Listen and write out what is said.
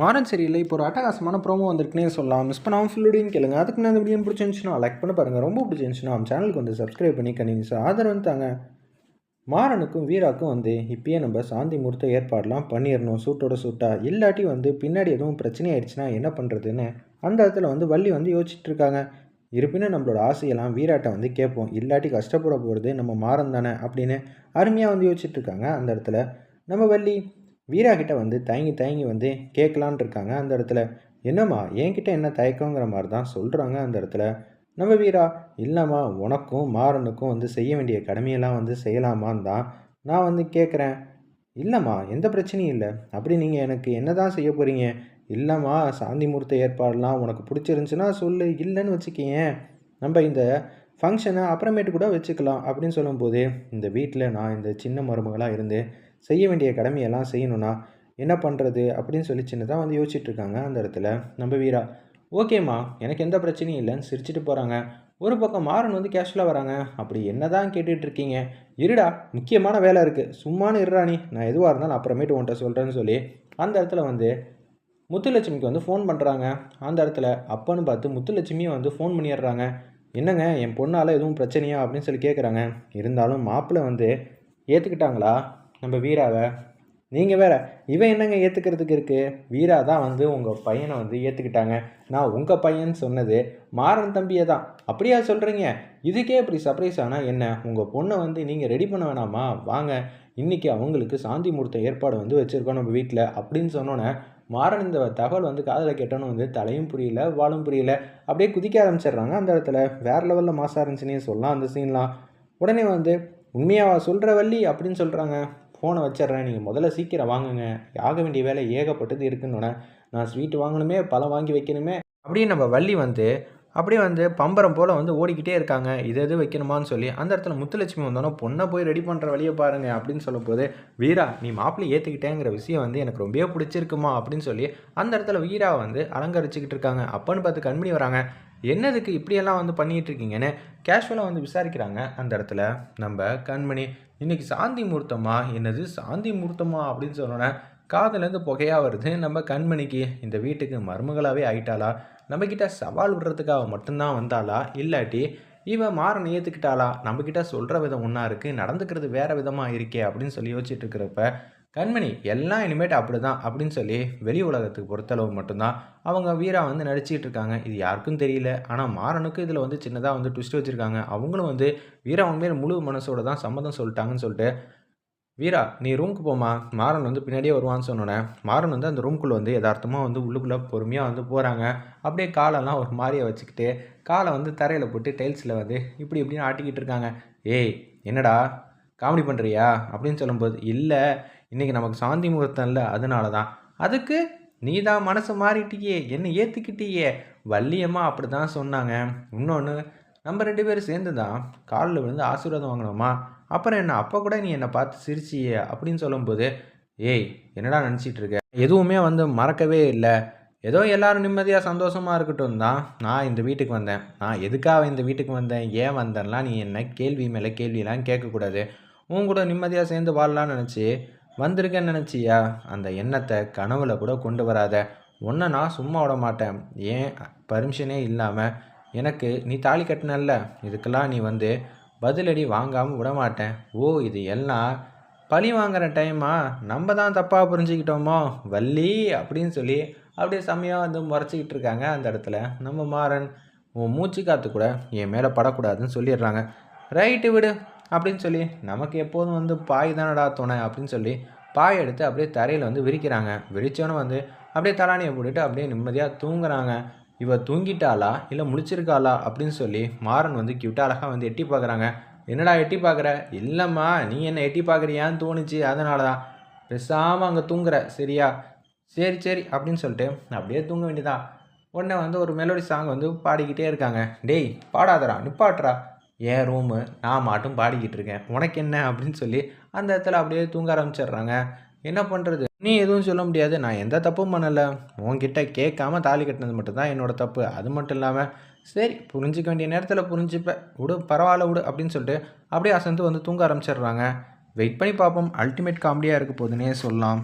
மாறன் சரியில்லை இப்போ ஒரு அட்டகாசமான ப்ரோமோ வந்திருக்குனே சொல்லலாம். மிஸ் பண்ணாமல் ஃபுல்லுடையும் கேளுங்க. அதுக்கு நான் இந்த வீடியோ பிடிச்சிருந்துச்சுன்னா லைக் பண்ண பாருங்கள் ரொம்ப பிடிச்சிருந்துச்சுன்னா நம்ம சேனலுக்கு வந்து சப்ஸ்கிரைப் பண்ணி கண்டினியூஸாக ஆதரவு தாங்க. மாறனுக்கும் வீராக்கும் வந்து இப்பயே நம்ம சாந்தி முகூர்த்த ஏற்பாடெலாம் பண்ணிடணும் சூட்டோட சூட்டாக இல்லாட்டி வந்து பின்னாடி எதுவும் பிரச்சனை ஆயிடுச்சுன்னா என்ன பண்ணுறதுன்னு அந்த இடத்துல வந்து வள்ளி வந்து யோசிச்சுட்டு இருக்காங்க. இருப்பினும் நம்மளோட ஆசையெல்லாம் வீராட்டை வந்து கேட்போம். இல்லாட்டி கஷ்டப்பட போகிறது நம்ம மாறன் தானே அப்படின்னு அருமையாக வந்து யோசிச்சுட்டு இருக்காங்க அந்த இடத்துல. நம்ம வள்ளி வீரா கிட்ட வந்து தயங்கி தயங்கி வந்து கேட்கலான் இருக்காங்க அந்த இடத்துல. என்னம்மா என்கிட்ட என்ன தயக்கங்கிற மாதிரி தான் சொல்கிறாங்க அந்த இடத்துல. நம்ம வீரா இல்லைம்மா உனக்கும் மாறனுக்கும் வந்து செய்ய வேண்டிய கடமையெல்லாம் வந்து செய்யலாமான்னு தான் நான் வந்து கேட்குறேன். இல்லைம்மா எந்த பிரச்சனையும் இல்லை. அப்படி நீங்கள் எனக்கு என்ன தான் செய்ய போகிறீங்க இல்லைம்மா சாந்தி முகூர்த்த ஏற்பாடெலாம் உனக்கு பிடிச்சிருந்துச்சுன்னா சொல்லு. இல்லைன்னு வச்சுக்கேன் நம்ம இந்த ஃபங்க்ஷனை அப்புறமேட்டு கூட வச்சுக்கலாம் அப்படின்னு சொல்லும்போது இந்த வீட்டில் நான் இந்த சின்ன மருமகளாக இருந்து செய்ய வேண்டிய கடமையெல்லாம் செய்யணும்னா என்ன பண்ணுறது அப்படின்னு சொல்லி சின்னதாக வந்து யோசிச்சுட்டு இருக்காங்க அந்த இடத்துல. நம்ம வீரா ஓகேம்மா எனக்கு எந்த பிரச்சனையும் இல்லைன்னு சிரிச்சிட்டு போகிறாங்க ஒரு பக்கம் மாறன் வந்து கேஷுவலாக வராங்க. அப்படி என்ன தான் கேட்டுட்டு இருக்கீங்க? இருடா முக்கியமான வேலை இருக்குது சும்மானு இருறாணி நான் எதுவாக இருந்தாலும் அப்புறமேட்டு உன்ட்ட சொல்கிறேன்னு சொல்லி அந்த இடத்துல வந்து முத்துலட்சுமிக்கு வந்து ஃபோன் பண்ணுறாங்க அந்த இடத்துல அப்பன்னு பார்த்து முத்துலட்சுமியும் வந்து ஃபோன் பண்ணிடுறாங்க. என்னங்க என் பொண்ணால் எதுவும் பிரச்சனையா? அப்படின்னு சொல்லி கேட்குறாங்க இருந்தாலும் மாப்பிள்ளை வந்து ஏற்றுக்கிட்டாங்களா நம்ம வீராவை. நீங்கள் வேற இவன் என்னங்க ஏற்றுக்கிறதுக்கு இருக்குது வீரா தான் வந்து உங்கள் பையனை வந்து ஏற்றுக்கிட்டாங்க நான் உங்கள் பையன் சொன்னது மாறன் தம்பியை தான். அப்படியா சொல்கிறீங்க இதுக்கே இப்படி சர்ப்ரைஸ் ஆனால் என்ன? உங்கள் பொண்ணை வந்து நீங்கள் ரெடி பண்ண வேணாமா? வாங்க. இன்றைக்கி அவங்களுக்கு சாந்தி முகூர்த்த ஏற்பாடு வந்து வச்சுருக்கோம் நம்ம வீட்டில் அப்படின்னு சொன்னோன்னே மாறன் இந்த தகவல் வந்து காதில் கேட்டோன்னு வந்து தலையும் புரியல வாழும் புரியல. அப்படியே குதிக்க ஆரம்பிச்சிடுறாங்க அந்த இடத்துல. வேறு லெவலில் மாசாக இருந்துச்சுன்னே சொல்லலாம் அந்த சீன்லாம் உடனே வந்து உண்மையாக சொல்கிற வள்ளி அப்படின்னு சொல்கிறாங்க ஃபோனை வச்சிட்றேன். நீங்கள் முதல்ல சீக்கிரம் வாங்குங்க. ஆக வேண்டிய வேலை ஏகப்பட்டது இருக்குன்னு நான் ஸ்வீட் வாங்கணுமே பழம் வாங்கி வைக்கணுமே அப்படியே நம்ம வள்ளி வந்து அப்படியே வந்து பம்பரம் போல் வந்து ஓடிக்கிட்டே இருக்காங்க. இது எது வைக்கணுமான்னு சொல்லி அந்த இடத்துல முத்துலட்சுமி வந்தோன்னா பொண்ணை போய் ரெடி பண்ணுற வழியை பாருங்கள் அப்படின்னு சொல்லும்போது வீரா நீ மாப்பிள்ளை ஏற்றுக்கிட்டேங்கிற விஷயம் வந்து எனக்கு ரொம்பவே பிடிச்சிருக்குமா? அப்படின்னு சொல்லி அந்த இடத்துல வீரா வந்து அலங்கரிச்சுக்கிட்டு இருக்காங்க. அப்பன்னு பார்த்து கண்மணி வராங்க. என்னதுக்கு இப்படியெல்லாம் வந்து பண்ணிகிட்டு இருக்கீங்கன்னு? கேஷுவலாக வந்து விசாரிக்கிறாங்க அந்த இடத்துல. நம்ம கண்மணி இன்றைக்கி சாந்தி முகூர்த்தமா என்னது சாந்தி முகூர்த்தமா? அப்படின்னு சொன்னோன்னே காதுலேருந்து புகையாக வருது. நம்ம கண்மணிக்கு இந்த வீட்டுக்கு மருமகளாகவே ஆயிட்டாளா? நம்மக்கிட்ட சவால் விடுறதுக்காக மட்டும்தான் வந்தாளா? இல்லாட்டி இவன் மாறன் ஏற்றுக்கிட்டாளா நம்மக்கிட்ட சொல்கிற விதம் ஒன்றா இருக்குது நடந்துக்கிறது வேறு விதமாக இருக்கே அப்படின்னு சொல்லி யோசிச்சுட்டு இருக்கிறப்ப கண்மணி எல்லாம் இனிமேட்டு அப்படி தான் அப்படின்னு சொல்லி வெளி உலகத்துக்கு பொறுத்தளவு மட்டும்தான் அவங்க வீரா வந்து நடிச்சிட்டு இருக்காங்க. இது யாருக்கும் தெரியல. ஆனால் மாறனுக்கு இதில் வந்து சின்னதாக வந்து ட்விஸ்ட் வச்சுருக்காங்க. அவங்களும் வந்து வீரா உண்மையில் முழு மனசோட தான் சம்மதம் சொல்லிட்டாங்கன்னு சொல்லிட்டு வீரா நீ ரூமுக்கு போமா மாறன் வந்து பின்னாடியே வருவான்னு சொன்னோன்னே மாறன் வந்து அந்த ரூம்குள்ளே வந்து யதார்த்தமாக வந்து உள்ளுக்குள்ளே பொறுமையாக வந்து போகிறாங்க அப்படியே காலெல்லாம் ஒரு மாதிரியை வச்சுக்கிட்டு காலை வந்து தரையில் போட்டு டைல்ஸில் வந்து இப்படி இப்படின்னு ஆட்டிக்கிட்டு இருக்காங்க. ஏய் என்னடா காமெடி பண்ணுறியா அப்படின்னு சொல்லும்போது இல்லை இன்றைக்கி நமக்கு சாந்தி முகூர்த்தம் இல்லை அதனால தான் அதுக்கு நீ தான் மனசு மாறிட்டியே என்ன ஏற்றுக்கிட்டியே வள்ளியம்மா அப்படி தான் சொன்னாங்க. இன்னொன்று நம்ம ரெண்டு பேரும் சேர்ந்து தான் காலில் விழுந்து ஆசீர்வாதம் வாங்கினோமா அப்புறம் என்ன? அப்போ கூட நீ என்னை பார்த்து சிரிச்சியே அப்படின்னு சொல்லும்போது ஏய் என்னடா நினச்சிட்டு இருக்க? எதுவுமே வந்து மறக்கவே இல்லை. ஏதோ எல்லோரும் நிம்மதியாக சந்தோஷமாக இருக்கட்டும் தான். நான் இந்த வீட்டுக்கு வந்தேன். நான் எதுக்காக இந்த வீட்டுக்கு வந்தேன்? ஏன் வந்தேன்லாம் நீ என்ன கேள்வி மேலே கேள்வியெல்லாம் கேட்கக்கூடாது. உன் கூட நிம்மதியாக சேர்ந்து வாழலான்னு நினச்சி வந்திருக்கேன்னு நினச்சியா? அந்த எண்ணத்தை கனவுல கூட கொண்டு வராத. ஒன்றை நான் சும்மா விட மாட்டேன். ஏன்? பர்மிஷனே இல்லாமல் எனக்கு நீ தாலி கட்டினல்ல. இதுக்கெல்லாம் நீ வந்து பதிலடி வாங்காமல் விட மாட்டேன் ஓ இது எல்லாம் பழி வாங்குற டைமா நம்ம தான் தப்பாக புரிஞ்சுக்கிட்டோமோ? வள்ளி அப்படின்னு சொல்லி அப்படியே செம்மையாக வந்து முறைச்சிக்கிட்டு இருக்காங்க அந்த இடத்துல. நம்ம மாறன் உன் மூச்சு காற்று கூட என் மேலே படக்கூடாதுன்னு சொல்லிடுறாங்க. ரைட்டு விடு அப்படின்னு சொல்லி நமக்கு எப்போதும் வந்து பாய் தானடா துணை அப்படின்னு சொல்லி பாய் எடுத்து அப்படியே தரையில் வந்து விரிக்கிறாங்க. விரித்தோன்னே வந்து அப்படியே தலானியை போட்டுட்டு அப்படியே நிம்மதியாக தூங்குறாங்க. இவ தூங்கிட்டாளா? இல்லை முழிச்சிருக்காளா? அப்படின்னு சொல்லி மாறன் வந்து கியூட்டாக அழகாக வந்து எட்டி பார்க்குறாங்க என்னடா எட்டி பார்க்குற இல்லைம்மா நீ என்ன எட்டி பார்க்குறியான்னு தோணுச்சு. அதனால தான் பெசாமல் அங்கே தூங்குற சரியா? சரி சரி அப்படின்னு சொல்லிட்டு அப்படியே தூங்க வேண்டியதான் உடனே வந்து ஒரு மெலோடி சாங் வந்து பாடிக்கிட்டே இருக்காங்க. டேய் பாடாதரா நிப்பாட்டுறா. என் ரூமு நான் மாட்டும் பாடிக்கிட்டு இருக்கேன். உனக்கு என்ன? அப்படின்னு சொல்லி அந்த இடத்துல அப்படியே தூங்க ஆரம்பிச்சிடுறாங்க. என்ன பண்ணுறது நீ எதுவும் சொல்ல முடியாது. நான் எந்த தப்பும் பண்ணலை. உன்கிட்ட கேட்காம தாலி கட்டினது மட்டும்தான் என்னோடய தப்பு. அது மட்டும் இல்லாமல் சரி புரிஞ்சிக்க வேண்டிய நேரத்தில் புரிஞ்சுப்பேன் விடு பரவாயில்ல விடு அப்படின்னு சொல்லிட்டு அப்படியே அசந்து வந்து தூங்க ஆரம்பிச்சிடுறாங்க. வெயிட் பண்ணி பார்ப்போம். அல்டிமேட் காமெடியாக இருக்க போதுன்னே சொல்லலாம்.